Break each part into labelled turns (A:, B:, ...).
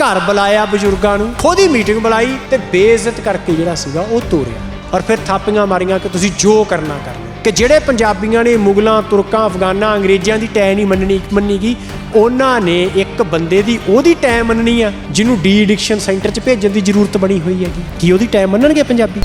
A: ਘਰ ਬੁਲਾਇਆ ਬਜ਼ੁਰਗਾਂ ਨੂੰ, ਖੁਦ ਹੀ ਮੀਟਿੰਗ ਬੁਲਾਈ ਤੇ ਬੇਇੱਜ਼ਤ ਕਰਕੇ ਜਿਹੜਾ ਸੀਗਾ ਉਹ ਤੋਰਿਆ। ਔਰ ਫਿਰ ਥਾਪੀਆਂ ਮਾਰੀਆਂ ਕਿ ਤੁਸੀਂ ਜੋ ਕਰਨਾ ਕਰਨਾ ਕਿ ਜਿਹੜੇ ਪੰਜਾਬੀਆਂ ਨੇ ਮੁਗਲਾਂ, ਤੁਰਕਾਂ, ਅਫਗਾਨਾਂ, ਅੰਗਰੇਜ਼ਾਂ ਦੀ ਟੈ ਨਹੀਂ ਮੰਨਣੀ ਮੰਨੀ ਗਈ ਉਹਨਾਂ ਨੇ ਇੱਕ ਬੰਦੇ ਦੀ ਉਹਦੀ ਟੈ ਮੰਨਣੀ ਆ, ਜਿਹਨੂੰ ਡੀ ਐਡਿਕਸ਼ਨ ਸੈਂਟਰ 'ਚ ਭੇਜਣ ਦੀ ਜ਼ਰੂਰਤ ਬਣੀ ਹੋਈ ਹੈਗੀ। ਕੀ ਉਹਦੀ ਟੈ ਮੰਨਣਗੇ ਪੰਜਾਬੀ?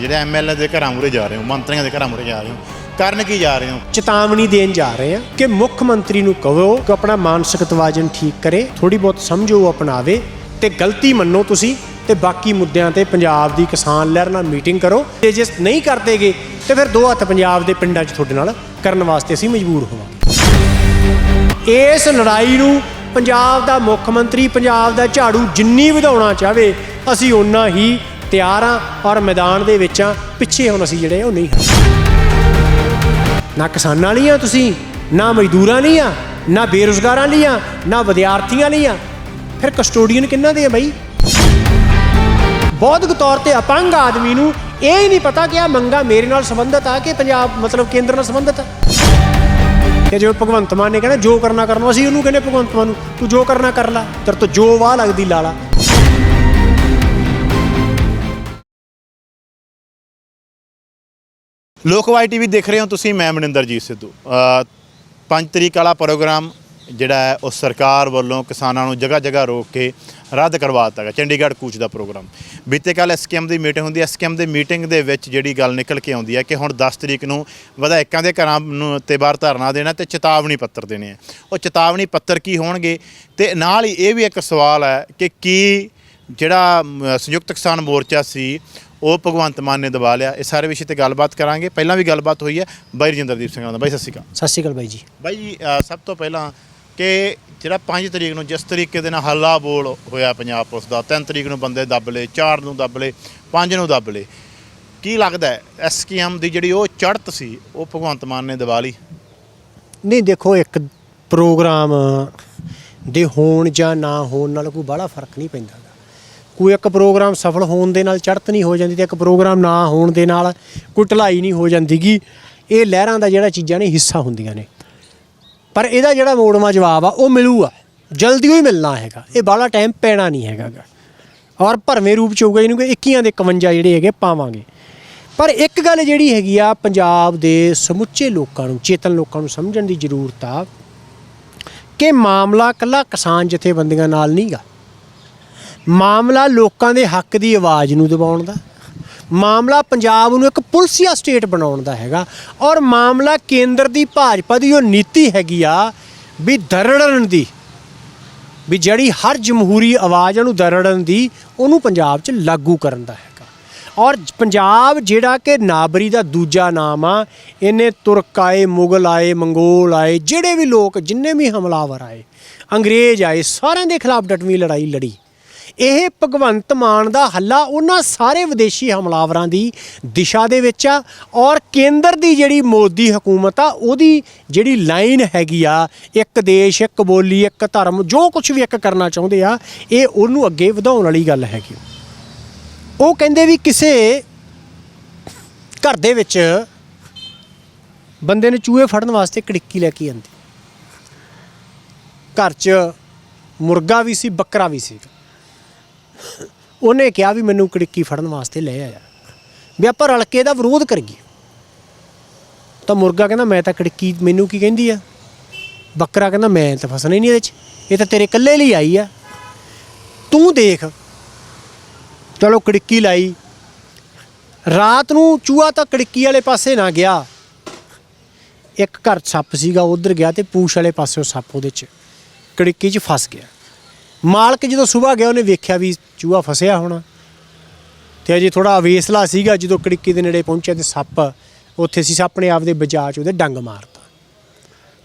B: ਜਿਹੜੇ ਐਮਐਲਏ ਦੇ ਘਰਾਂ ਮੁਰੇ ਜਾ ਰਹੇ ਹੋ, ਮੰਤਰੀਆਂ ਦੇ ਘਰਾਂ ਮੁਰੇ ਜਾ ਰਹੇ ਹੋ ਕਰਨ ਕੀ ਜਾ ਰਹੇ ਹੋ?
A: ਚੇਤਾਵਨੀ ਦੇਣ ਜਾ ਰਹੇ ਹਾਂ ਕਿ ਮੁੱਖ ਮੰਤਰੀ ਨੂੰ ਕਹੋ ਕਿ ਆਪਣਾ ਮਾਨਸਿਕ ਤਵਾਜ਼ਨ ਠੀਕ ਕਰੇ ਥੋੜੀ ਬਹੁਤ ਸਮਝੋ ਅਪਣਾਵੇ ਤੇ ਗਲਤੀ ਮੰਨੋ ਤੁਸੀਂ ਤੇ ਬਾਕੀ ਮੁੱਦਿਆਂ ਤੇ ਪੰਜਾਬ ਦੀ ਕਿਸਾਨ ਲਹਿਰ ਨਾਲ ਮੀਟਿੰਗ ਕਰੋ। ਤੇ ਜੇ ਨਹੀਂ ਕਰਦੇਗੇ ਤੇ ਫਿਰ ਦੋ ਹੱਥ ਪੰਜਾਬ ਦੇ ਪਿੰਡਾਂ 'ਚ ਤੁਹਾਡੇ ਨਾਲ ਕਰਨ ਵਾਸਤੇ ਅਸੀਂ ਮਜਬੂਰ ਹੋਵਾਂਗੇ। ਇਸ ਲੜਾਈ ਨੂੰ ਪੰਜਾਬ ਦਾ ਮੁੱਖ ਮੰਤਰੀ, ਪੰਜਾਬ ਦਾ ਝਾੜੂ ਜਿੰਨੀ ਵਧਾਉਣਾ ਚਾਹਵੇ, ਅਸੀਂ ਓਨਾ ਹੀ ਤਿਆਰ ਹਾਂ ਔਰ ਮੈਦਾਨ ਦੇ ਵਿੱਚ ਹਾਂ। ਪਿੱਛੇ ਹੁਣ ਅਸੀਂ ਜਿਹੜੇ ਉਹ ਨਹੀਂ ਹਾਂ ਨਾ ਕਿਸਾਨਾਂ ਲਈ ਆ ਤੁਸੀਂ, ਨਾ ਮਜ਼ਦੂਰਾਂ ਲਈ ਆ ਨਾ ਬੇਰੁਜ਼ਗਾਰਾਂ ਲਈ ਆ ਨਾ ਵਿਦਿਆਰਥੀਆਂ ਲਈ ਆ ਫਿਰ ਕਸਟੋਡੀਅਨ ਕਿੰਨਾਂ ਦੇ ਆ ਬਾਈ? ਬੌਧਿਕ ਤੌਰ ਤੇ ਅਪੰਗ ਆਦਮੀ ਨੂੰ ਇਹ ਹੀ ਨਹੀਂ ਪਤਾ ਕਿ ਆ ਮੰਗਾ ਮੇਰੇ ਨਾਲ ਸੰਬੰਧਿਤ ਆ ਕਿ ਪੰਜਾਬ ਮਤਲਬ ਕੇਂਦਰ ਨਾਲ ਸੰਬੰਧਿਤ ਆ। ਕਿ ਜਿਵੇਂ ਭਗਵੰਤ ਮਾਨ ਨੇ ਕਹਿੰਦਾ ਜੋ ਕਰਨਾ ਕਰਨਾ, ਅਸੀਂ ਉਹਨੂੰ ਕਹਿੰਦੇ ਭਗਵੰਤ ਮਾਨ ਨੂੰ, ਤੂੰ ਜੋ ਕਰਨਾ ਕਰ ਲੈ, ਤੇਰੇ ਤੋਂ ਜੋ ਵਾਹ ਲੱਗਦੀ ਲਾਲਾ
B: ਲੋਕਵਾਈ ਟੀਵੀ ਦੇਖ ਰਹੇ ਹੋ ਤੁਸੀਂ, ਮੈਂ ਮਨਿੰਦਰਜੀਤ ਸਿੱਧੂ। ਅਹ ਪੰਜ ਤਰੀਕ ਵਾਲਾ ਪ੍ਰੋਗਰਾਮ ਜਿਹੜਾ ਹੈ, ਉਹ ਸਰਕਾਰ ਵੱਲੋਂ ਕਿਸਾਨਾਂ ਨੂੰ ਜਗ੍ਹਾ ਜਗ੍ਹਾ ਰੋਕ ਕੇ ਰੱਦ ਕਰਵਾ ਦਿੱਤਾ ਗਿਆ, ਚੰਡੀਗੜ੍ਹ ਕੂਚ ਦਾ ਪ੍ਰੋਗਰਾਮ। ਬੀਤੇ ਕੱਲ ਐਸਕੇਐਮ ਦੀ ਮੀਟਿੰਗ ਹੁੰਦੀ ਹੈ ਐਸਕੇਐਮ ਦੀ ਮੀਟਿੰਗ ਦੇ ਵਿੱਚ ਜਿਹੜੀ ਗੱਲ ਨਿਕਲ ਕੇ ਆਉਂਦੀ ਹੈ ਕਿ ਹੁਣ 10 ਤਰੀਕ ਨੂੰ ਵਿਧਾਇਕਾਂ ਦੇ ਘਰਾਂ ਨੂੰ ਤੇ ਬਾਹਰ ਧਰਨਾ ਦੇਣਾ ਤੇ ਚੇਤਾਵਨੀ ਪੱਤਰ ਦੇਣੇ ਆ। ਉਹ ਚੇਤਾਵਨੀ ਪੱਤਰ ਕੀ ਹੋਣਗੇ? ਤੇ ਨਾਲ ਹੀ ਇਹ ਵੀ ਇੱਕ ਸਵਾਲ ਹੈ ਕਿ ਕੀ ਜਿਹੜਾ ਸੰਯੁਕਤ ਕਿਸਾਨ ਮੋਰਚਾ ਸੀ ਉਹ ਭਗਵੰਤ ਮਾਨ ਨੇ ਦਬਾ ਲਿਆ। ਇਹ ਸਾਰੇ ਵਿਸ਼ੇ ਤੇ ਗੱਲਬਾਤ ਕਰਾਂਗੇ। ਪਹਿਲਾਂ ਵੀ ਗੱਲਬਾਤ ਹੋਈ ਹੈ। ਬਾਈ ਰਜਿੰਦਰਦੀਪ ਸਿੰਘ ਨਾਲ ਬਾਈ ਸਤਿ ਸ਼੍ਰੀ ਅਕਾਲ।
A: ਸਤਿ ਸ਼੍ਰੀ ਅਕਾਲ ਬਾਈ ਜੀ।
B: ਬਾਈ ਜੀ ਅ, ਸਭ ਤੋਂ ਪਹਿਲਾਂ ਕਿ ਜਿਹੜਾ 5 ਤਰੀਕ ਨੂੰ ਜਿਸ ਤਰੀਕੇ ਦੇ ਨਾਲ ਹੱਲਾ ਬੋਲ ਹੋਇਆ ਪੰਜਾਬ ਪੁਲਿਸ ਦਾ 3 ਤਰੀਕ ਨੂੰ ਬੰਦੇ ਦੱਬ ਲਏ 4 ਨੂੰ ਦੱਬ ਲਏ 5 ਨੂੰ ਦੱਬ ਲਏ। ਕੀ ਲੱਗਦਾ ਐਸਕੇਐਮ ਦੀ ਜਿਹੜੀ ਉਹ ਚੜ੍ਹਤ ਸੀ ਉਹ ਭਗਵੰਤ ਮਾਨ ਨੇ ਦਬਾ ਲਈ?
A: ਨਹੀਂ ਦੇਖੋ ਇੱਕ ਪ੍ਰੋਗਰਾਮ ਦੇ ਹੋਣ ਜਾਂ ਨਾ ਹੋਣ ਨਾਲ ਕੋਈ ਬੜਾ ਫ਼ਰਕ ਨਹੀਂ ਪੈਂਦਾ। ਕੋਈ ਇੱਕ ਪ੍ਰੋਗਰਾਮ ਸਫਲ ਹੋਣ ਦੇ ਨਾਲ ਚੜ੍ਹਤ ਨਹੀਂ ਹੋ ਜਾਂਦੀ ਤੇ ਇੱਕ ਪ੍ਰੋਗਰਾਮ ਨਾ ਹੋਣ ਦੇ ਨਾਲ ਕੋਈ ਢਲਾਈ ਨਹੀਂ ਹੋ ਜਾਂਦੀਗੀ। ਇਹ ਲਹਿਰਾਂ ਦਾ ਜਿਹੜਾ ਚੀਜ਼ਾਂ ਨੇ, ਹਿੱਸਾ ਹੁੰਦੀਆਂ ਨੇ। ਪਰ ਇਹਦਾ ਜਿਹੜਾ ਮੋੜਵਾ ਜਵਾਬ ਆ, ਉਹ ਮਿਲੂਗਾ। ਜਲਦੀ ਹੀ ਮਿਲਣਾ ਹੈਗਾ। ਇਹ ਬਾਹਲਾ ਟਾਈਮ ਪੈਣਾ ਨਹੀਂ ਹੈਗਾ ਔਰ ਭਰਵੇਂ ਰੂਪ ਚ ਹੋਊਗਾ, ਇਹਨੂੰ ਕਿ 21 ਦੇ 51 ਜਿਹੜੇ ਹੈਗੇ, ਪਾਵਾਂਗੇ। ਪਰ ਇੱਕ ਗੱਲ ਜਿਹੜੀ ਹੈਗੀ ਆ, ਪੰਜਾਬ ਦੇ ਸਮੁੱਚੇ ਲੋਕਾਂ ਨੂੰ, ਚੇਤਨ ਲੋਕਾਂ ਨੂੰ ਸਮਝਣ ਦੀ ਜ਼ਰੂਰਤ ਆ ਕਿ ਮਾਮਲਾ ਕੱਲਾ ਕਿਸਾਨ ਜਥੇਬੰਦੀਆਂ ਨਾਲ ਨਹੀਂਗਾ। ਮਾਮਲਾ ਲੋਕਾਂ ਦੇ ਹੱਕ ਦੀ ਆਵਾਜ਼ ਨੂੰ ਦਬਾਉਣ ਦਾ, ਮਾਮਲਾ ਪੰਜਾਬ ਨੂੰ ਇੱਕ ਪੁਲਸੀਆ ਸਟੇਟ ਬਣਾਉਣ ਦਾ ਹੈਗਾ, ਔਰ ਮਾਮਲਾ ਕੇਂਦਰ ਦੀ ਭਾਜਪਾ ਦੀ ਉਹ ਨੀਤੀ ਹੈਗੀ ਆ ਵੀ ਦਰੜਨ ਦੀ, ਵੀ ਜਿਹੜੀ ਹਰ ਜਮਹੂਰੀ ਆਵਾਜ਼ ਆ ਉਹਨੂੰ ਦਰੜਨ ਦੀ, ਉਹਨੂੰ ਪੰਜਾਬ 'ਚ ਲਾਗੂ ਕਰਨ ਦਾ ਹੈਗਾ। ਔਰ ਪੰਜਾਬ ਜਿਹੜਾ ਕਿ ਨਾਬਰੀ ਦਾ ਦੂਜਾ ਨਾਮ ਆ, ਇਹਨੇ ਤੁਰਕ ਆਏ, ਮੁਗਲ ਆਏ, ਮੰਗੋਲ ਆਏ, ਜਿਹੜੇ ਵੀ ਲੋਕ ਜਿੰਨੇ ਵੀ ਹਮਲਾਵਰ ਆਏ, ਅੰਗਰੇਜ਼ ਆਏ, ਸਾਰਿਆਂ ਦੇ ਖਿਲਾਫ ਡਟਵੀਂ ਲੜਾਈ ਲੜੀ। ਇਹ ਭਗਵੰਤ ਮਾਨ ਦਾ ਹੱਲਾ ਉਹਨਾਂ ਸਾਰੇ ਵਿਦੇਸ਼ੀ ਹਮਲਾਵਰਾਂ ਦੀ ਦਿਸ਼ਾ ਦੇ ਵਿੱਚ ਆ ਔਰ ਕੇਂਦਰ ਦੀ ਜਿਹੜੀ ਮੋਦੀ ਹਕੂਮਤ ਆ, ਉਹਦੀ ਜਿਹੜੀ ਲਾਈਨ ਹੈਗੀ ਆ, ਇੱਕ ਦੇਸ਼, ਇੱਕ ਬੋਲੀ, ਇੱਕ ਧਰਮ, ਜੋ ਕੁਝ ਵੀ ਇੱਕ ਕਰਨਾ ਚਾਹੁੰਦੇ ਆ, ਇਹ ਉਹਨੂੰ ਅੱਗੇ ਵਧਾਉਣ ਵਾਲੀ ਗੱਲ ਹੈਗੀ। ਉਹ ਕਹਿੰਦੇ ਵੀ ਕਿਸੇ ਘਰ ਦੇ ਵਿੱਚ ਬੰਦੇ ਨੇ ਚੂਹੇ ਫੜਨ ਵਾਸਤੇ ਕੜਿੱਕੀ ਲੈ ਕੇ ਆਂਦੀ। ਘਰ 'ਚ ਮੁਰਗਾ ਵੀ ਸੀ, ਬੱਕਰਾ ਵੀ ਸੀ। ਉਹਨੇ ਕਿਹਾ ਵੀ ਮੈਨੂੰ ਕੜਿੱਕੀ ਫੜਨ ਵਾਸਤੇ ਲੈ ਆਇਆ। ਵੀ ਆਪਾਂ ਰਲ ਕੇ ਇਹਦਾ ਵਿਰੋਧ ਕਰੀਏ। ਤਾਂ ਮੁਰਗਾ ਕਹਿੰਦਾ, ਮੈਂ ਤਾਂ ਕੜਿੱਕੀ ਮੈਨੂੰ ਕੀ ਕਹਿੰਦੀ ਆ? ਬੱਕਰਾ ਕਹਿੰਦਾ, ਮੈਂ ਤਾਂ ਫਸਣਾ ਹੀ ਨਹੀਂ ਇਹਦੇ 'ਚ। ਇਹ ਤਾਂ ਤੇਰੇ ਇਕੱਲੇ ਲਈ ਆਈ ਆ। ਤੂੰ ਦੇਖ। ਚਲੋ ਕੜਿੱਕੀ ਲਾਈ। ਰਾਤ ਨੂੰ ਚੂਹਾ ਤਾਂ ਕੜਿੱਕੀ ਵਾਲੇ ਪਾਸੇ ਨਾ ਗਿਆ। ਇੱਕ ਘਰ ਸੱਪ ਸੀਗਾ ਉਧਰ ਗਿਆ ਤੇ ਪੂਛ ਵਾਲੇ ਪਾਸਿਓਂ ਸੱਪ ਉਹਦੇ 'ਚ ਕੜਿੱਕੀ 'ਚ ਫਸ ਗਿਆ। ਮਾਲਕ ਜਦੋਂ ਸਵੇਰ ਗਿਆ, ਉਹਨੇ ਵੇਖਿਆ ਵੀ ਚੂਹਾ ਫਸਿਆ ਹੋਣਾ। ਤੇ ਅਜੇ ਥੋੜਾ ਅਵੇਸਲਾ ਸੀਗਾ, ਜਦੋਂ ਕੜਿੱਕੀ ਦੇ ਨੇੜੇ ਪਹੁੰਚਿਆ ਤੇ ਸੱਪ, ਉੱਥੇ ਸੀ ਸੱਪ ਨੇ ਆਪਦੇ ਬਚਾਅ 'ਚ ਉਹਦੇ ਡੰਗ ਮਾਰਤਾ।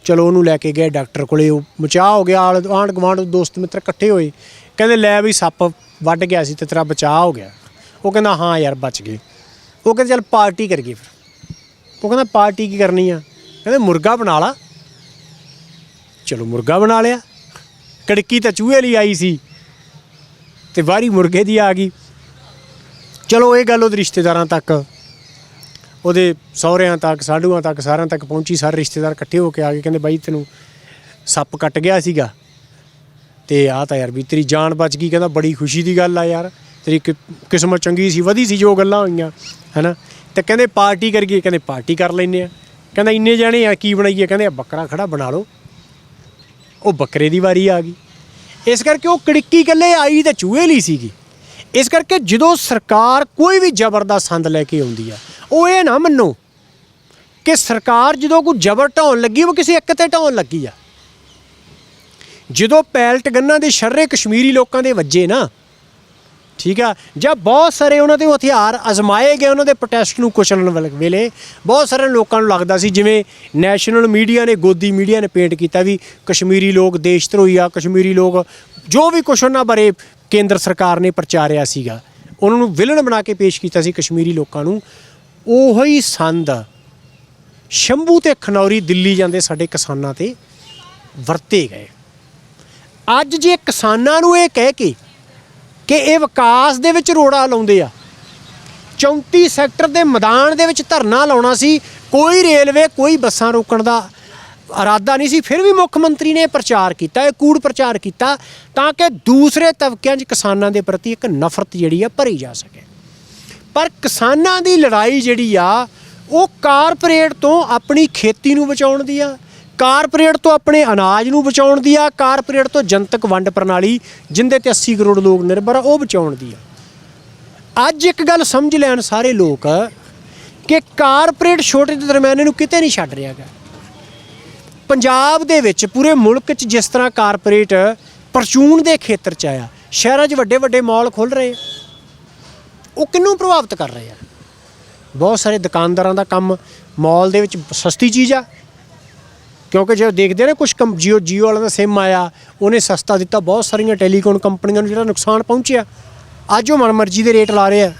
A: ਚਲੋ ਉਹਨੂੰ ਲੈ ਕੇ ਗਏ ਡਾਕਟਰ ਕੋਲੇ, ਉਹ ਬਚਾਅ ਹੋ ਗਿਆ ਆਂਢ ਆਂਢ ਗੁਆਂਢ ਦੋਸਤ ਮਿੱਤਰ ਇਕੱਠੇ ਹੋਏ। ਕਹਿੰਦੇ, ਲੈ ਵੀ ਸੱਪ ਵੱਢ ਗਿਆ ਸੀ ਤੇ ਤੇਰਾ ਬਚਾਅ ਹੋ ਗਿਆ। ਉਹ ਕਹਿੰਦਾ, ਹਾਂ ਯਾਰ, ਬਚ ਗਏ। ਉਹ ਕਹਿੰਦੇ, ਚੱਲ ਪਾਰਟੀ ਕਰੀਏ ਫਿਰ। ਉਹ ਕਹਿੰਦਾ, ਪਾਰਟੀ ਕੀ ਕਰਨੀ ਆ? ਕਹਿੰਦੇ, ਮੁਰਗਾ ਬਣਾ ਲਾ। ਚਲੋ, ਮੁਰਗਾ ਬਣਾ ਲਿਆ। ਕੜਕੀ ਤਾਂ ਚੂਹੇ ਲਈ ਆਈ ਸੀ ਤੇ ਵਾਰੀ ਮੁਰਗੇ ਦੀ ਆ ਗਈ। ਚਲੋ ਇਹ ਗੱਲ ਉਹਦੇ ਰਿਸ਼ਤੇਦਾਰਾਂ ਤੱਕ, ਉਹਦੇ ਸਹੁਰਿਆਂ ਤੱਕ, ਸਾਡੂਆਂ ਤੱਕ, ਸਾਰਿਆਂ ਤੱਕ ਪਹੁੰਚੀ, ਸਾਰੇ ਰਿਸ਼ਤੇਦਾਰ ਇਕੱਠੇ ਹੋ ਕੇ ਆ ਗਏ, ਕਹਿੰਦੇ ਬਾਈ ਤੈਨੂੰ ਸੱਪ ਕੱਟ ਗਿਆ ਸੀਗਾ ਤੇ ਆ ਤਾਂ ਯਾਰ ਵੀ ਤੇਰੀ ਜਾਨ ਬਚ ਗਈ, ਕਹਿੰਦਾ ਬੜੀ ਖੁਸ਼ੀ ਦੀ ਗੱਲ ਆ ਯਾਰ, ਤੇਰੀ ਕਿ- ਕਿਸਮਤ ਚੰਗੀ ਸੀ, ਵਧੀ ਸੀ ਜੋ ਗੱਲਾਂ ਹੋਈਆਂ, ਹੈਨਾ? ਤੇ ਕਹਿੰਦੇ ਪਾਰਟੀ ਕਰੀਏ ਕਹਿੰਦੇ ਪਾਰਟੀ ਕਰ ਲੈਨੇ ਆ। ਕਹਿੰਦਾ ਇੰਨੇ ਜਾਣੇ ਆ, ਕੀ ਬਣਾਈਏ? ਕਹਿੰਦੇ ਆ, ਬੱਕਰਾ ਖੜਾ ਬਣਾ ਲਓ। ਉਹ ਬੱਕਰੇ ਦੀ ਵਾਰੀ ਆ ਗਈ। ਇਸ ਕਰਕੇ ਉਹ ਕੜਿੱਕੀ ਇਕੱਲੇ ਆਈ ਤਾਂ ਚੂਹੇ ਲਈ ਸੀਗੀ। ਇਸ ਕਰਕੇ ਜਦੋਂ ਸਰਕਾਰ ਕੋਈ ਵੀ ਜ਼ਬਰ ਦਾ ਸੰਦ ਲੈ ਕੇ ਆਉਂਦੀ ਆ, ਉਹ ਇਹ ਨਾ ਮੰਨੋ ਕਿ ਸਰਕਾਰ ਜਦੋਂ ਕੋਈ ਜ਼ਬਰ ਢਾਉਣ ਲੱਗੀ, ਉਹ ਕਿਸੇ ਇੱਕ ਤੇ ਢਾਉਣ ਲੱਗੀ ਆ। ਜਦੋਂ ਪੈਲਟ ਗੰਨਾਂ ਦੇ ਸ਼ਰਰੇ ਕਸ਼ਮੀਰੀ ਲੋਕਾਂ ਦੇ ਵੱਜੇ ਨਾ ਠੀਕ ਆ? ਜਾਂ ਬਹੁਤ ਸਾਰੇ ਉਹਨਾਂ ਦੇ ਹਥਿਆਰ ਅਜ਼ਮਾਏ ਗਏ ਉਹਨਾਂ ਦੇ ਪ੍ਰੋਟੈਸਟ ਨੂੰ ਕੁਚਲਣ ਵਾਲੇ ਵੇਲੇ। ਬਹੁਤ ਸਾਰੇ ਲੋਕਾਂ ਨੂੰ ਲੱਗਦਾ ਸੀ, ਜਿਵੇਂ ਨੈਸ਼ਨਲ ਮੀਡੀਆ ਨੇ, ਗੋਦੀ ਮੀਡੀਆ ਨੇ ਪੇਂਟ ਕੀਤਾ ਵੀ ਕਸ਼ਮੀਰੀ ਲੋਕ ਦੇਸ਼ ਧਰੋਹੀ ਆ, ਕਸ਼ਮੀਰੀ ਲੋਕ ਜੋ ਵੀ ਕੁਛ ਉਹਨਾਂ ਬਾਰੇ ਕੇਂਦਰ ਸਰਕਾਰ ਨੇ ਪ੍ਰਚਾਰਿਆ ਸੀਗਾ, ਉਹਨਾਂ ਨੂੰ ਵਿਲਨ ਬਣਾ ਕੇ ਪੇਸ਼ ਕੀਤਾ ਸੀ ਕਸ਼ਮੀਰੀ ਲੋਕਾਂ ਨੂੰ। ਉਹੀ ਸੰਦ ਸ਼ੰਭੂ ਤੇ ਖਨੌਰੀ ਦਿੱਲੀ ਜਾਂਦੇ ਸਾਡੇ ਕਿਸਾਨਾਂ ਤੇ ਵਰਤੇ ਗਏ। ਅੱਜ ਜੇ ਕਿਸਾਨਾਂ ਨੂੰ ਇਹ ਕਹਿ ਕੇ ਕਿ ਇਹ ਵਿਕਾਸ ਦੇ ਵਿੱਚ ਰੋੜਾ ਲਾਉਂਦੇ ਆ। 34 ਸੈਕਟਰ ਦੇ ਮੈਦਾਨ ਦੇ ਵਿੱਚ ਧਰਨਾ ਲਾਉਣਾ ਸੀ। ਕੋਈ ਰੇਲਵੇ, ਕੋਈ ਬੱਸਾਂ ਰੋਕਣ ਦਾ ਇਰਾਦਾ ਨਹੀਂ ਸੀ। ਫਿਰ ਵੀ ਮੁੱਖ ਮੰਤਰੀ ਨੇ ਪ੍ਰਚਾਰ ਕੀਤਾ, ਇਹ ਕੂੜ ਪ੍ਰਚਾਰ ਕੀਤਾ ਤਾਂ ਕਿ ਦੂਸਰੇ ਤਬਕਿਆਂ 'ਚ ਕਿਸਾਨਾਂ ਦੇ ਪ੍ਰਤੀ ਇੱਕ ਨਫ਼ਰਤ ਜਿਹੜੀ ਆ ਭਰੀ ਜਾ ਸਕੇ। ਪਰ ਕਿਸਾਨਾਂ ਦੀ ਲੜਾਈ ਜਿਹੜੀ ਆ, ਉਹ ਕਾਰਪੋਰੇਟ ਤੋਂ ਆਪਣੀ ਖੇਤੀ ਨੂੰ ਬਚਾਉਣ ਦੀ ਆ। ਕਾਰਪੋਰੇਟ ਤੋਂ ਆਪਣੇ ਅਨਾਜ ਨੂੰ ਬਚਾਉਣ ਦੀ ਆ, ਕਾਰਪੋਰੇਟ ਤੋਂ ਜਨਤਕ ਵੰਡ ਪ੍ਰਣਾਲੀ, ਜਿੰਦੇ ਤੇ 80 ਕਰੋੜ ਲੋਕ ਨਿਰਭਰ ਆ, ਉਹ ਬਚਾਉਣ ਦੀ ਆ। ਅੱਜ ਇੱਕ ਗੱਲ ਸਮਝ ਲੈਣ ਸਾਰੇ ਲੋਕ ਕਿ ਕਾਰਪੋਰੇਟ ਛੋਟੇ ਤੇ ਦਰਮਿਆਨੇ ਨੂੰ ਕਿਤੇ ਨਹੀਂ ਛੱਡ ਰਿਹਾ ਗਾ। ਪੰਜਾਬ ਦੇ ਵਿੱਚ ਪੂਰੇ ਮੁਲਕ 'ਚ ਜਿਸ ਤਰ੍ਹਾਂ ਕਾਰਪੋਰੇਟ ਪਰਚੂਨ ਦੇ ਖੇਤਰ 'ਚ ਆਇਆ, ਸ਼ਹਿਰਾਂ 'ਚ ਵੱਡੇ ਵੱਡੇ ਮਾਲ ਖੁੱਲ ਰਹੇ ਆ, ਉਹ ਕਿਹਨੂੰ ਪ੍ਰਭਾਵਿਤ ਕਰ ਰਹੇ ਆ? ਬਹੁਤ ਸਾਰੇ ਦੁਕਾਨਦਾਰਾਂ ਦਾ ਕੰਮ ਮਾਲ ਦੇ ਵਿੱਚ ਸਸਤੀ ਚੀਜ਼ ਆ ਕਿਉਂਕਿ ਜੇ ਦੇਖਦੇ ਨੇ ਕੁਝ ਜੀਓ ਜੀਓ ਵਾਲਿਆਂ ਦਾ ਸਿਮ ਆਇਆ, ਉਹਨੇ ਸਸਤਾ ਦਿੱਤਾ, ਬਹੁਤ ਸਾਰੀਆਂ ਟੈਲੀਕਾਮ ਕੰਪਨੀਆਂ ਨੂੰ ਜਿਹੜਾ ਨੁਕਸਾਨ ਪਹੁੰਚਿਆ। ਅੱਜ ਉਹ ਮਨਮਰਜ਼ੀ ਦੇ ਰੇਟ ਲਾ ਰਹੇ ਆ।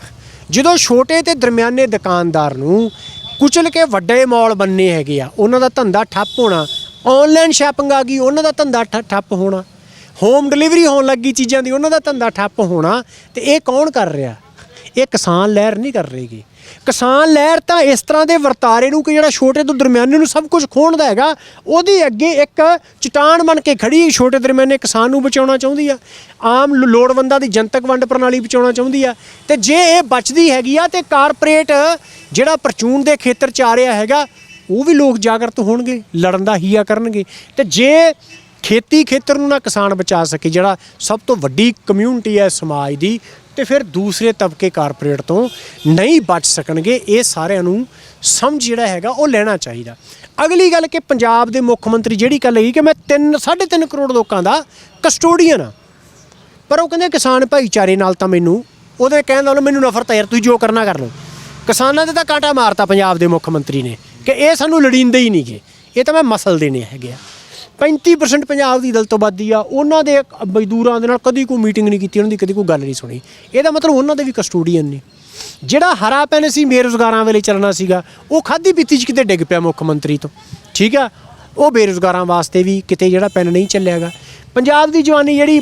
A: ਜਦੋਂ ਛੋਟੇ ਤੇ ਦਰਮਿਆਨੇ ਦੁਕਾਨਦਾਰ ਨੂੰ ਕੁਚਲ ਕੇ ਵੱਡੇ ਮਾਲ ਬੰਨੇ ਹੈਗੇ ਆ, ਉਹਨਾਂ ਦਾ ਧੰਦਾ ਠੱਪ ਹੋਣਾ ਆਨਲਾਈਨ ਸ਼ਾਪਿੰਗ ਆ ਗਈ, ਉਹਨਾਂ ਦਾ ਧੰਦਾ ਠ- ਠੱਪ ਹੋਣਾ ਹੋਮ ਡਿਲੀਵਰੀ ਹੋਣ ਲੱਗੀ ਚੀਜ਼ਾਂ ਦੀ, ਉਹਨਾਂ ਦਾ ਧੰਦਾ ਠੱਪ ਹੋਣਾ, ਤੇ ਇਹ ਕੌਣ ਕਰ ਰਿਹਾ? ਇਹ ਕਿਸਾਨ ਲਹਿਰ ਨਹੀਂ ਕਰ ਰਹੀਗੀ। ਕਿਸਾਨ ਲਹਿਰ ਤਾਂ ਇਸ ਤਰ੍ਹਾਂ ਦੇ ਵਰਤਾਰੇ ਨੂੰ ਕਿ ਜਿਹੜਾ ਛੋਟੇ ਤੋਂ ਦਰਮਿਆਨੇ ਨੂੰ ਸਭ ਕੁਝ ਖੋਣ ਦਾ ਹੈਗਾ, ਉਹਦੀ ਅੱਗੇ ਇੱਕ ਚਟਾਨ ਬਣ ਕੇ ਖੜੀ ਛੋਟੇ ਦਰਮਿਆਨੇ ਕਿਸਾਨ ਨੂੰ ਬਚਾਉਣਾ ਚਾਹੁੰਦੀ ਆ, ਆਮ ਲੋੜਵੰਦਾਂ ਦੀ ਜਨਤਕ ਵੰਡ ਪ੍ਰਣਾਲੀ ਬਚਾਉਣਾ ਚਾਹੁੰਦੀ ਆ, ਤੇ ਜੇ ਇਹ ਬਚਦੀ ਹੈਗੀ ਆ ਤੇ ਕਾਰਪੋਰੇਟ ਜਿਹੜਾ ਪਰਚੂਨ ਦੇ ਖੇਤਰ ਚ ਆ ਰਿਹਾ ਹੈਗਾ, ਉਹ ਵੀ ਲੋਕ ਜਾਗਰਤ ਹੋਣਗੇ, ਲੜਨ ਦਾ ਹੀਆ ਕਰਨਗੇ, ਤੇ ਜੇ ਖੇਤੀ ਖੇਤਰ ਨੂੰ ਨਾ ਕਿਸਾਨ ਬਚਾ ਸਕੇ, ਜਿਹੜਾ ਸਭ ਤੋਂ ਵੱਡੀ ਕਮਿਊਨਿਟੀ ਹੈ ਸਮਾਜ ਦੀ ਤੇ ਫਿਰ ਦੂਸਰੇ ਤਬਕੇ ਕਾਰਪੋਰੇਟ ਤੋਂ ਨਹੀਂ ਬਚ ਸਕਣਗੇ। ਇਹ ਸਾਰਿਆਂ ਨੂੰ ਸਮਝ ਜਿਹੜਾ ਹੈਗਾ ਉਹ ਲੈਣਾ ਚਾਹੀਦਾ। ਅਗਲੀ ਗੱਲ ਕਿ ਪੰਜਾਬ ਦੇ ਮੁੱਖ ਮੰਤਰੀ ਜਿਹੜੀ ਗੱਲ ਹੈਗੀ ਕਿ ਮੈਂ 3 3.5 ਕਰੋੜ ਲੋਕਾਂ ਦਾ ਕਸਟੋਡੀਅਨ ਆ ਪਰ ਉਹ ਕਹਿੰਦੇ ਕਿਸਾਨ ਭਾਈਚਾਰੇ ਨਾਲ ਤਾਂ ਮੈਨੂੰ, ਉਹਦੇ ਕਹਿਣ ਦਾ ਮੈਨੂੰ ਨਫ਼ਰਤ ਹੈ ਯਾਰ, ਤੁਸੀਂ ਜੋ ਕਰਨਾ ਕਰ ਲਓ। ਕਿਸਾਨਾਂ ਦੇ ਤਾਂ ਕਾਟਾ ਮਾਰਤਾ ਪੰਜਾਬ ਦੇ ਮੁੱਖ ਮੰਤਰੀ ਨੇ ਕਿ ਇਹ ਸਾਨੂੰ ਲੜੀਂਦੇ ਹੀ ਨਹੀਂਗੇ। ਇਹ ਤਾਂ ਮੈਂ ਮਸਲ ਦੇਣੇ ਹੈਗੇ ਆ। 35% ਪੰਜਾਬ ਦੀ ਦਲਤ ਆਬਾਦੀ ਆ। ਉਹਨਾਂ ਦੇ ਮਜ਼ਦੂਰਾਂ ਦੇ ਨਾਲ ਕਦੀ ਕੋਈ ਮੀਟਿੰਗ ਨਹੀਂ ਕੀਤੀ, ਉਹਨਾਂ ਦੀ ਕਦੀ ਕੋਈ ਗੱਲ ਨਹੀਂ ਸੁਣੀ। ਇਹਦਾ ਮਤਲਬ ਉਹਨਾਂ ਦੇ ਵੀ ਕਸਟੋਡੀਅਨ ਨੇ। ਜਿਹੜਾ ਹਰਾ ਪੈਨ ਸੀ, ਬੇਰੁਜ਼ਗਾਰਾਂ ਵੇਲੇ ਚੱਲਣਾ ਸੀਗਾ, ਉਹ ਖਾਦੀ ਪੀਤੀ 'ਚ ਕਿਤੇ ਡਿੱਗ ਪਿਆ ਮੁੱਖ ਮੰਤਰੀ ਤੋਂ। ਠੀਕ ਆ? ਉਹ ਬੇਰੁਜ਼ਗਾਰਾਂ ਵਾਸਤੇ ਵੀ ਕਿਤੇ ਜਿਹੜਾ ਪੈਨ ਨਹੀਂ ਚੱਲਿਆਗਾ ਪੰਜਾਬ ਦੀ ਜਵਾਨੀ ਜਿਹੜੀ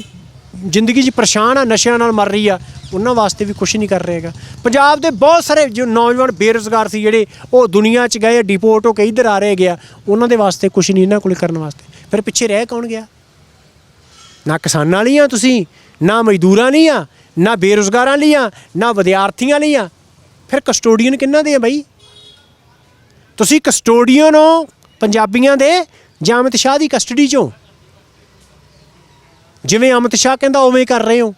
A: ਜ਼ਿੰਦਗੀ 'ਚ ਪਰੇਸ਼ਾਨ ਆ, ਨਸ਼ਿਆਂ ਨਾਲ ਮਰ ਰਹੀ ਆ, ਉਹਨਾਂ ਵਾਸਤੇ ਵੀ ਕੁਝ ਨਹੀਂ ਕਰ ਰਹੇਗਾ ਪੰਜਾਬ ਦੇ ਬਹੁਤ ਸਾਰੇ ਜੋ ਨੌਜਵਾਨ ਬੇਰੁਜ਼ਗਾਰ ਸੀ ਜਿਹੜੇ, ਉਹ ਦੁਨੀਆ 'ਚ ਗਏ ਡਿਪੋਰਟ ਹੋ ਕੇ ਇੱਧਰ ਆ ਰਹੇ ਗਿਆ ਉਹਨਾਂ ਦੇ ਵਾਸਤੇ ਕੁਝ ਨਹੀਂ, ਇਹਨਾਂ ਕੋਲ ਕਰਨ ਵਾਸਤੇ। ਫਿਰ ਪਿੱਛੇ ਰਹਿ ਕੌਣ ਗਿਆ? ਨਾ ਕਿਸਾਨਾਂ ਲਈ ਆ ਤੁਸੀਂ, ਨਾ ਮਜ਼ਦੂਰਾਂ ਲਈ ਆ ਨਾ ਬੇਰੁਜ਼ਗਾਰਾਂ ਲਈ ਆ ਨਾ ਵਿਦਿਆਰਥੀਆਂ ਲਈ ਆ ਫਿਰ ਕਸਟੋਡੀਅਨ ਕਿੰਨਾਂ ਦੇ ਆ ਬਾਈ? ਤੁਸੀਂ ਕਸਟੋਡੀਅਨ ਹੋ, ਪੰਜਾਬੀਆਂ ਦੇ, ਜਾਂ ਅਮਿਤ ਸ਼ਾਹ ਦੀ ਕਸਟਡੀ 'ਚੋਂ? ਜਿਵੇਂ ਅਮਿਤ ਸ਼ਾਹ ਕਹਿੰਦਾ, ਉਵੇਂ ਕਰ ਰਹੇ ਹੋ।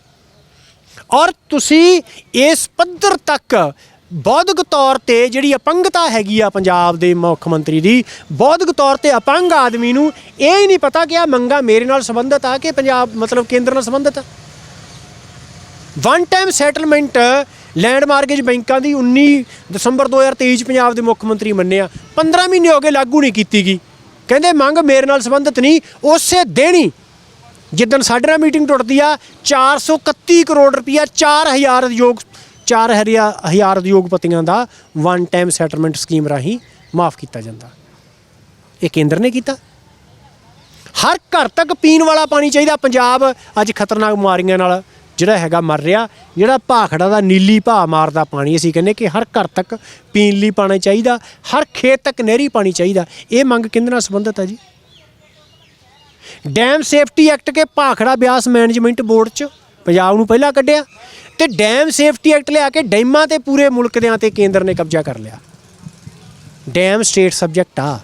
A: ਔਰ ਤੁਸੀਂ ਇਸ ਪੱਧਰ ਤੱਕ ਬੌਧਿਕ ਤੌਰ ਤੇ ਜਿਹੜੀ ਅਪੰਗਤਾ ਹੈਗੀ ਆ ਪੰਜਾਬ ਦੇ ਮੁੱਖ ਮੰਤਰੀ ਦੀ, ਬੌਧਿਕ ਤੌਰ ਤੇ ਅਪੰਗ ਆਦਮੀ ਨੂੰ ਇਹ ਹੀ ਨਹੀਂ ਪਤਾ ਕਿ ਆ ਮੰਗਾ ਮੇਰੇ ਨਾਲ ਸੰਬੰਧਿਤ ਆ ਕਿ ਪੰਜਾਬ, ਮਤਲਬ ਕੇਂਦਰ ਨਾਲ ਸੰਬੰਧਿਤ ਆ। One time settlement land mortgage ਬੈਂਕਾਂ ਦੀ 19 ਦਸੰਬਰ 2023 ਚ ਪੰਜਾਬ ਦੇ ਮੁੱਖ ਮੰਤਰੀ ਮੰਨਿਆ। 15 ਮਹੀਨੇ ਹੋ ਗਏ ਲਾਗੂ ਨਹੀਂ ਕੀਤੀ ਗਈ। ਕਹਿੰਦੇ ਮੰਗ ਮੇਰੇ ਨਾਲ ਸੰਬੰਧਿਤ ਨਹੀਂ, ਉਸੇ ਦਿਨ ਹੀ ਜਿੱਦਣ ਸਾਡੇ ਨਾਲ ਮੀਟਿੰਗ ਟੁੱਟਦੀ ਆ 431 ਕਰੋੜ ਰੁਪਇਆ 4000 ਉਦਯੋਗ 4000 ਹਜ਼ਾਰ ਉਦਯੋਗਪਤੀਆਂ ਦਾ ਵਨ ਟਾਈਮ ਸੈਟਲਮੈਂਟ ਸਕੀਮ ਰਾਹੀਂ ਮਾਫ ਕੀਤਾ ਜਾਂਦਾ। ਇਹ ਕੇਂਦਰ ਨੇ ਕੀਤਾ। ਹਰ ਘਰ ਤੱਕ ਪੀਣ ਵਾਲਾ ਪਾਣੀ ਚਾਹੀਦਾ। ਪੰਜਾਬ ਅੱਜ ਖਤਰਨਾਕ ਬਿਮਾਰੀਆਂ ਨਾਲ ਜਿਹੜਾ ਹੈਗਾ ਮਰ ਰਿਹਾ। ਜਿਹੜਾ ਭਾਖੜਾ ਦਾ ਨੀਲੀ ਭਾ ਮਾਰਦਾ ਪਾਣੀ, ਅਸੀਂ ਕਹਿੰਦੇ ਕਿ ਹਰ ਘਰ ਤੱਕ ਪੀਣ ਲਈ ਪਾਣੀ ਚਾਹੀਦਾ। ਹਰ ਖੇਤ ਤੱਕ ਨਹਿਰੀ ਪਾਣੀ ਚਾਹੀਦਾ। ਇਹ ਮੰਗ ਕਿਹਦੇ ਨਾਲ ਸੰਬੰਧਿਤ ਹੈ ਜੀ? ਡੈਮ ਸੇਫਟੀ ਐਕਟ ਕੇ ਭਾਖੜਾ ਬਿਆਸ ਮੈਨੇਜਮੈਂਟ ਬੋਰਡ 'ਚ ਪੰਜਾਬ ਨੂੰ ਪਹਿਲਾਂ ਕੱਢਿਆ ਤੇ ਡੈਮ ਸੇਫਟੀ ਐਕਟ ਲਿਆ ਕੇ ਡੈਮਾਂ ਤੇ ਪੂਰੇ ਮੁਲਕ ਦੇ ਤੇ ਕੇਂਦਰ ਨੇ ਕਬਜ਼ਾ ਕਰ ਲਿਆ। ਡੈਮ ਸਟੇਟ ਸਬਜੈਕਟ ਆ,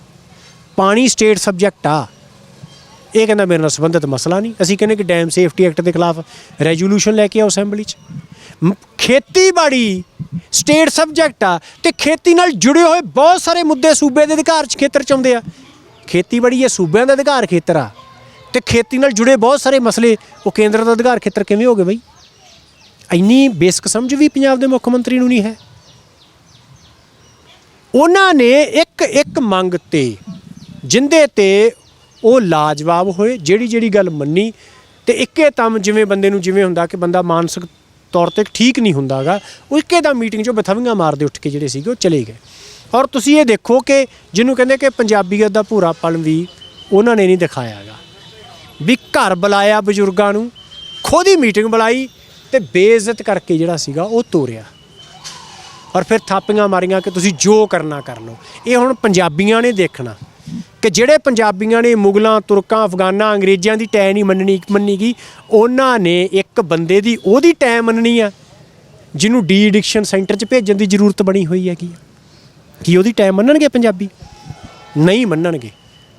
A: ਪਾਣੀ ਸਟੇਟ ਸਬਜੈਕਟ ਆ। ਇਹ ਕਹਿੰਦਾ ਮੇਰੇ ਨਾਲ ਸੰਬੰਧਿਤ ਮਸਲਾ ਨਹੀਂ। ਅਸੀਂ ਕਹਿੰਦੇ ਕਿ ਡੈਮ ਸੇਫਟੀ ਐਕਟ ਦੇ ਖਿਲਾਫ ਰੈਜ਼ੋਲੂਸ਼ਨ ਲੈ ਕੇ ਆਓ ਅਸੈਂਬਲੀ 'ਚ। ਮ- ਖੇਤੀਬਾੜੀ ਸਟੇਟ ਸਬਜੈਕਟ ਆ ਤੇ ਖੇਤੀ ਨਾਲ ਜੁੜੇ ਹੋਏ ਬਹੁਤ ਸਾਰੇ ਮੁੱਦੇ ਸੂਬੇ ਦੇ ਅਧਿਕਾਰ 'ਚ ਖੇਤਰ 'ਚ ਆਉਂਦੇ ਆ। ਖੇਤੀਬਾੜੀ ਇਹ ਸੂਬਿਆਂ ਦਾ ਅਧਿਕਾਰ ਖੇਤਰ ਆ। ਤੇ ਖੇਤੀ ਨਾਲ ਜੁੜੇ ਬਹੁਤ ਸਾਰੇ ਮਸਲੇ, ਉਹ ਕੇਂਦਰ ਦਾ ਅਧਿਕਾਰ ਖੇਤਰ ਕਿਵੇਂ ਹੋ ਗਏ ਬਈ? ਇੰਨੀ ਬੇਸਿਕ ਸਮਝ ਵੀ ਪੰਜਾਬ ਦੇ ਮੁੱਖ ਮੰਤਰੀ ਨੂੰ ਨਹੀਂ ਹੈ। ਉਹਨਾਂ ਨੇ ਇੱਕ ਇੱਕ ਮੰਗ ਤੇ, ਜਿੰਦੇ ਤੇ ਉਹ ਲਾਜਵਾਬ ਹੋਏ, ਜਿਹੜੀ ਜਿਹੜੀ ਗੱਲ ਮੰਨੀ ਤੇ ਇੱਕੇ ਤਮ ਜਿਵੇਂ ਬੰਦੇ ਨੂੰ ਜਿਵੇਂ ਹੁੰਦਾ ਕਿ ਬੰਦਾ ਮਾਨਸਿਕ ਤੌਰ ਤੇ ਠੀਕ ਨਹੀਂ ਹੁੰਦਾਗਾ, ਉਹ ਇੱਕੇ ਦਾ ਮੀਟਿੰਗ 'ਚੋਂ ਬਥਵੀਆਂ ਮਾਰਦੇ ਉੱਠ ਕੇ ਜਿਹੜੇ ਸੀਗੇ, ਉਹ ਚਲੇ ਗਏ। ਔਰ ਤੁਸੀਂ ਇਹ ਦੇਖੋ ਕਿ ਜਿਹਨੂੰ ਕਹਿੰਦੇ ਕਿ ਪੰਜਾਬੀਅਤ ਦਾ ਭੂਰਾ ਪਲ ਵੀ ਉਹਨਾਂ ਨੇ ਨਹੀਂ ਦਿਖਾਇਆਗਾ। ਵੀ ਘਰ ਬੁਲਾਇਆ ਬਜ਼ੁਰਗਾਂ ਨੂੰ, ਖੁਦ ਹੀ ਮੀਟਿੰਗ ਬੁਲਾਈ ਤੇ ਬੇਇੱਜ਼ਤ ਕਰਕੇ ਜਿਹੜਾ ਸੀਗਾ ਉਹ ਤੋਰਿਆ। ਔਰ ਫਿਰ ਥਾਪੀਆਂ ਮਾਰੀਆਂ ਕਿ ਤੁਸੀਂ ਜੋ ਕਰਨਾ ਕਰ ਲਓ। ਇਹ ਹੁਣ ਪੰਜਾਬੀਆਂ ਨੇ ਦੇਖਣਾ ਕਿ ਜਿਹੜੇ ਪੰਜਾਬੀਆਂ ਨੇ ਮੁਗਲਾਂ, ਤੁਰਕਾਂ, ਅਫਗਾਨਾਂ, ਅੰਗਰੇਜ਼ਾਂ ਦੀ ਟੈ ਨਹੀਂ ਮੰਨਣੀ, ਮੰਨੀ ਗਈ, ਉਹਨਾਂ ਨੇ ਇੱਕ ਬੰਦੇ ਦੀ ਉਹਦੀ ਟੈ ਮੰਨਣੀ ਆ, ਜਿਹਨੂੰ ਡੀ ਐਡਿਕਸ਼ਨ ਸੈਂਟਰ 'ਚ ਭੇਜਣ ਦੀ ਜ਼ਰੂਰਤ ਬਣੀ ਹੋਈ ਹੈਗੀ ਆ। ਕੀ ਉਹਦੀ ਟੈ ਮੰਨਣਗੇ ਪੰਜਾਬੀ? ਨਹੀਂ ਮੰਨਣਗੇ।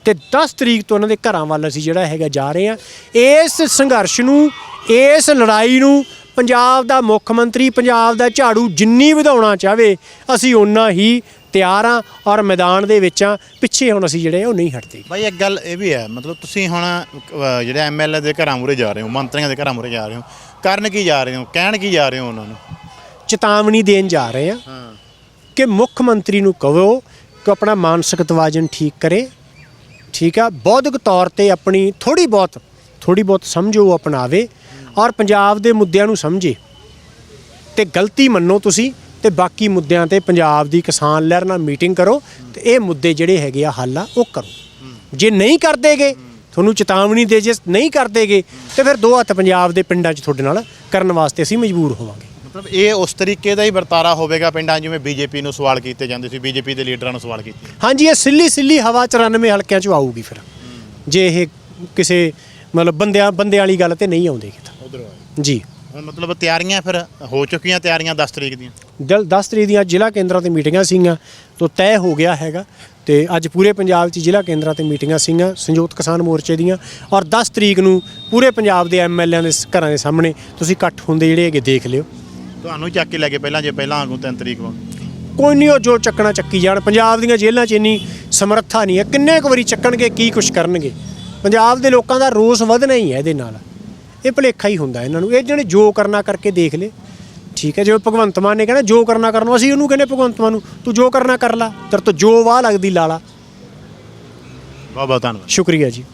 A: ਤੇ 10 ਤਰੀਕ ਤੋਂ ਉਹਨਾਂ ਦੇ ਘਰਾਂ ਵੱਲ ਅਸੀਂ ਜਿਹੜਾ ਹੈਗਾ ਜਾ ਰਹੇ ਆ ਇਸ ਸੰਘਰਸ਼ ਨੂੰ ਇਸ ਲੜਾਈ ਨੂੰ ਪੰਜਾਬ ਦਾ ਮੁੱਖ ਮੰਤਰੀ ਪੰਜਾਬ ਦਾ ਝਾੜੂ ਜਿੰਨੀ ਵਧਾਉਣਾ ਚਾਹਵੇ ਅਸੀਂ ਓਨਾ ਹੀ ਤਿਆਰ ਆ ਔਰ ਮੈਦਾਨ ਦੇ ਵਿੱਚ ਆ ਪਿੱਛੇ ਹੁਣ ਅਸੀਂ ਜਿਹੜੇ ਉਹ ਨਹੀਂ ਹਟਦੇ।
B: ਬਾਈ ਇੱਕ ਗੱਲ ਇਹ ਵੀ ਹੈ ਮਤਲਬ ਤੁਸੀਂ ਹੁਣ ਜਿਹੜੇ ਐਮਐਲਏ ਦੇ ਘਰਾਂ ਮੂਰੇ ਜਾ ਰਹੇ ਹੋ ਮੰਤਰੀਆਂ ਦੇ ਘਰਾਂ ਮੂਰੇ ਜਾ ਰਹੇ ਹੋ ਕਰਨ ਕੀ ਜਾ ਰਹੇ ਹੋ ਕਹਿਣ ਕੀ ਜਾ ਰਹੇ ਹੋ ਉਹਨਾਂ ਨੂੰ?
A: ਚੇਤਾਵਨੀ ਦੇਣ ਜਾ ਰਹੇ ਆ
B: ਹਾਂ।
A: ਕਿ ਮੁੱਖ ਮੰਤਰੀ ਨੂੰ ਕਹੋ ਕਿ ਆਪਣਾ ਮਾਨਸਿਕ ਤਵਾਜਨ ਠੀਕ ਕਰੇ। ਠੀਕ ਆ। ਬੌਧਿਕ ਤੌਰ ਤੇ ਆਪਣੀ ਥੋੜੀ ਬਹੁਤ ਥੋੜੀ ਬਹੁਤ ਸਮਝੋ ਉਹ ਅਪਣਾਵੇ ਔਰ ਪੰਜਾਬ ਦੇ ਮੁੱਦਿਆਂ ਨੂੰ ਸਮਝੇ। ਤੇ ਗਲਤੀ ਮੰਨੋ ਤੁਸੀਂ ਤੇ ਬਾਕੀ ਮੁੱਦਿਆਂ ਤੇ ਪੰਜਾਬ ਦੀ ਕਿਸਾਨ ਲਹਿਰ ਨਾਲ ਮੀਟਿੰਗ ਕਰੋ ਤੇ ਇਹ ਮੁੱਦੇ ਜਿਹੜੇ ਹੈਗੇ ਆ ਹੱਲ ਆ, ਉਹ ਕਰੋ। ਜੇ ਨਹੀਂ ਕਰਦੇਗੇ, ਤੁਹਾਨੂੰ ਚੇਤਾਵਨੀ ਦੇ ਜੇ ਨਹੀਂ ਕਰਦੇਗੇ, ਤੇ ਫਿਰ ਦੋ ਹੱਥ ਪੰਜਾਬ ਦੇ ਪਿੰਡਾਂ 'ਚ ਤੁਹਾਡੇ ਨਾਲ ਕਰਨ ਵਾਸਤੇ ਅਸੀਂ ਮਜਬੂਰ ਹੋਵਾਂਗੇ।
B: ਮਤਲਬ ਇਹ ਉਸ ਤਰੀਕੇ ਦਾ ਹੀ ਵਰਤਾਰਾ ਹੋਵੇਗਾ ਪਿੰਡਾਂ ਜਿਵੇਂ ਬੀਜੇਪੀ ਨੂੰ ਸਵਾਲ ਕੀਤੇ ਜਾਂਦੇ ਸੀ ਬੀਜੇਪੀ ਦੇ ਲੀਡਰਾਂ ਨੂੰ ਸਵਾਲ ਕੀਤੇ।
A: ਹਾਂਜੀ ਇਹ ਸਿੱਲੀ ਸਿੱਲੀ ਹਵਾ 94 ਹਲਕਿਆਂ 'ਚ ਆਊਗੀ ਫਿਰ। ਜੇ ਇਹ ਕਿਸੇ ਮਤਲਬ ਬੰਦਿਆਂ ਬੰਦਿਆਂ ਵਾਲੀ ਗੱਲ ਤੇ ਨਹੀਂ ਆਉਂਦੇ। ਕਿਤੇ
B: ਉਧਰ
A: ਜੀ।
B: ਹੁਣ ਮਤਲਬ ਤਿਆਰੀਆਂ ਫਿਰ ਹੋ ਚੁੱਕੀਆਂ ਤਿਆਰੀਆਂ 10 ਤਰੀਕ ਦੀਆਂ?
A: ਦਲ 10 ਤਰੀਕ ਦੀਆਂ ਜ਼ਿਲ੍ਹਾ ਕੇਂਦਰਾਂ ਤੇ ਮੀਟਿੰਗਾਂ ਸੀਗੀਆਂ ਤੋਂ ਤੈਅ ਹੋ ਗਿਆ ਹੈਗਾ। ਤੇ ਅੱਜ ਪੂਰੇ ਪੰਜਾਬ 'ਚ ਜ਼ਿਲ੍ਹਾ ਕੇਂਦਰਾਂ ਤੇ ਮੀਟਿੰਗਾਂ ਸੀਗੀਆਂ ਸੰਯੁਕਤ ਕਿਸਾਨ ਮੋਰਚੇ ਦੀਆਂ। ਔਰ 10 ਤਰੀਕ ਨੂੰ ਪੂਰੇ ਪੰਜਾਬ ਦੇ ਐਮਐਲਏਆਂ ਦੇ ਸ- ਘਰਾਂ ਦੇ ਸਾਹਮਣੇ ਤੁਸੀਂ ਇਕੱਠ ਹੁੰਦੇ ਜਿਹੜੇ ਹੈਗੇ ਦੇਖ ਲਿਓ।
B: ਤੁਹਾਨੂੰ ਚੱਕ ਕੇ ਲੈ ਕੇ ਪਹਿਲਾਂ ਜੇ ਪਹਿਲਾਂ ਆਗੂ 3 ਤਰੀਕ ਵਾਂਗ
A: ਕੋਈ ਨਹੀਂ ਉਹ ਜੋ ਚੱਕਣਾ ਚੱਕੀ ਜਾਣ। ਪੰਜਾਬ ਦੀਆਂ ਜੇਲ੍ਹਾਂ 'ਚ ਇੰਨੀ ਸਮਰੱਥਾ ਨਹੀਂ ਹੈ। ਕਿੰਨੇ ਕੁ ਵਾਰੀ ਚੱਕਣਗੇ ਕੀ ਕੁਛ ਕਰਨਗੇ? ਪੰਜਾਬ ਦੇ ਲੋਕਾਂ ਦਾ ਰੋਸ ਵਧਣਾ ਹੀ ਹੈ ਇਹਦੇ ਨਾਲ। ਇਹ ਭੁਲੇਖਾ ਹੀ ਹੁੰਦਾ ਇਹਨਾਂ ਨੂੰ। ਇਹ ਜਿਹੜੇ ਜੋ ਕਰਨਾ ਕਰਕੇ ਦੇਖ ਲੇ। ਠੀਕ ਹੈ ਜਿਵੇਂ ਭਗਵੰਤ ਮਾਨ ਨੇ ਕਹਿਣਾ ਜੋ ਕਰਨਾ ਕਰਨਾ ਅਸੀਂ ਉਹਨੂੰ ਕਹਿੰਦੇ ਭਗਵੰਤ ਮਾਨ ਨੂੰ ਤੂੰ ਜੋ ਕਰਨਾ ਕਰ ਲਾ। ਤੇਰੇ ਤੋਂ ਜੋ ਵਾਹ ਲੱਗਦੀ ਲਾ ਲਾ।
B: ਬਹੁਤ ਬਹੁਤ ਧੰਨਵਾਦ।
A: ਸ਼ੁਕਰੀਆ ਜੀ।